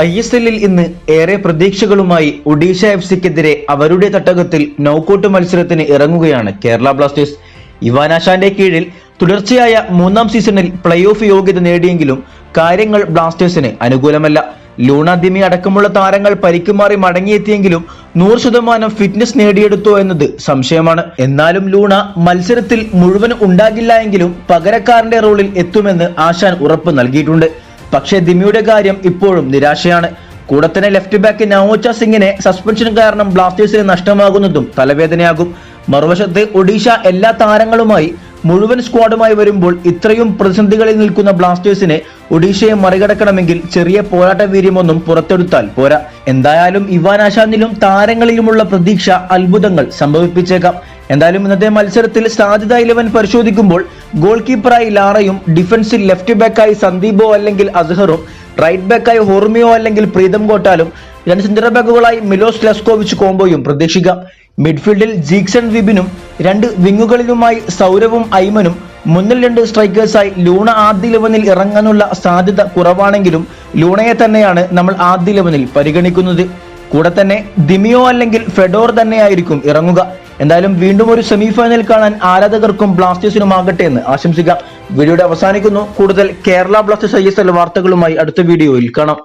I S എല്ലിൽ ഇന്ന് ഏറെ പ്രതീക്ഷകളുമായി ഒഡീഷ എഫ് സിക്കെതിരെ അവരുടെ തട്ടകത്തിൽ നൌക്കൌട്ട് മത്സരത്തിന് ഇറങ്ങുകയാണ് കേരള ബ്ലാസ്റ്റേഴ്സ്. ഇവാനാശാന്റെ കീഴിൽ തുടർച്ചയായ മൂന്നാം സീസണിൽ പ്ലേ ഓഫ് യോഗ്യത നേടിയെങ്കിലും കാര്യങ്ങൾ ബ്ലാസ്റ്റേഴ്സിന് അനുകൂലമല്ല. ലൂണ ദിമി അടക്കമുള്ള താരങ്ങൾ പരിക്കുമാറി മടങ്ങിയെത്തിയെങ്കിലും നൂറ് ശതമാനം ഫിറ്റ്നസ് നേടിയെടുത്തോ എന്നത് സംശയമാണ്. എന്നാലും ലൂണ മത്സരത്തിൽ മുഴുവൻ ഉണ്ടാകില്ല എങ്കിലും പകരക്കാരന്റെ റോളിൽ എത്തുമെന്ന് ആശാൻ ഉറപ്പ് നൽകിയിട്ടുണ്ട്. പക്ഷേ ദിമിയുടെ കാര്യം ഇപ്പോഴും നിരാശയാണ്. കൂടെ തന്നെ ലെഫ്റ്റ് ബാക്ക് നവോച്ച സിംഗിനെ സസ്പെൻഷൻ കാരണം ബ്ലാസ്റ്റേഴ്സിന് നഷ്ടമാകുന്നതും തലവേദനയാകും. മറുവശത്ത് ഒഡീഷ എല്ലാ താരങ്ങളുമായി മുഴുവൻ സ്ക്വാഡുമായി വരുമ്പോൾ ഇത്രയും പ്രതിസന്ധികളിൽ നിൽക്കുന്ന ബ്ലാസ്റ്റേഴ്സിനെ ഒഡീഷയെ മറികടക്കണമെങ്കിൽ ചെറിയ പോരാട്ട വീര്യമൊന്നും പുറത്തെടുത്താൽ പോരാ. എന്തായാലും ഇവാൻ ആശാനിലും താരങ്ങളിലുമുള്ള പ്രതീക്ഷ അത്ഭുതങ്ങൾ സംഭവിപ്പിച്ചേക്കാം. എന്തായാലും ഇന്നത്തെ മത്സരത്തിൽ സാധ്യത ഇലവൻ പരിശോധിക്കുമ്പോൾ ഗോൾ കീപ്പറായി ലാറയും ഡിഫൻസിൽ ലെഫ്റ്റ് ബാക്കായി സന്ദീപോ അല്ലെങ്കിൽ അസ്ഹറും റൈറ്റ് ബാക്കായി ഹോർമിയോ അല്ലെങ്കിൽ പ്രീതം കോട്ടാലും രണ്ട് സെന്റർ ബാക്കുകളായി മിലോസ് ലെസ്കോവിച്ച് കോംബോയും പ്രതീക്ഷിക്കാം. മിഡ്ഫീൽഡിൽ ജീക്സൺ വിബിനും രണ്ട് വിങ്ങുകളിലുമായി സൗരവും ഐമനും മുന്നിൽ രണ്ട് സ്ട്രൈക്കേഴ്സായി ലൂണ ആദ്യ ലെവനിൽ ഇറങ്ങാനുള്ള സാധ്യത കുറവാണെങ്കിലും ലൂണയെ തന്നെയാണ് നമ്മൾ ആദ്യ ലെവനിൽ പരിഗണിക്കുന്നത്. കൂടെ തന്നെ ദിമിയോ അല്ലെങ്കിൽ ഫെഡോർ തന്നെയായിരിക്കും ഇറങ്ങുക. എന്തായാലും വീണ്ടും ഒരു സെമി ഫൈനൽ കാണാൻ ആരാധകർക്കും ബ്ലാസ്റ്റേഴ്സിനും ആകട്ടെ എന്ന് ആശംസിക്കാം. വീഡിയോയുടെ അവസാനിക്കുന്നു. കൂടുതൽ കേരള ബ്ലാസ്റ്റേഴ്സ് ഐ വാർത്തകളുമായി അടുത്ത വീഡിയോയിൽ കാണാം.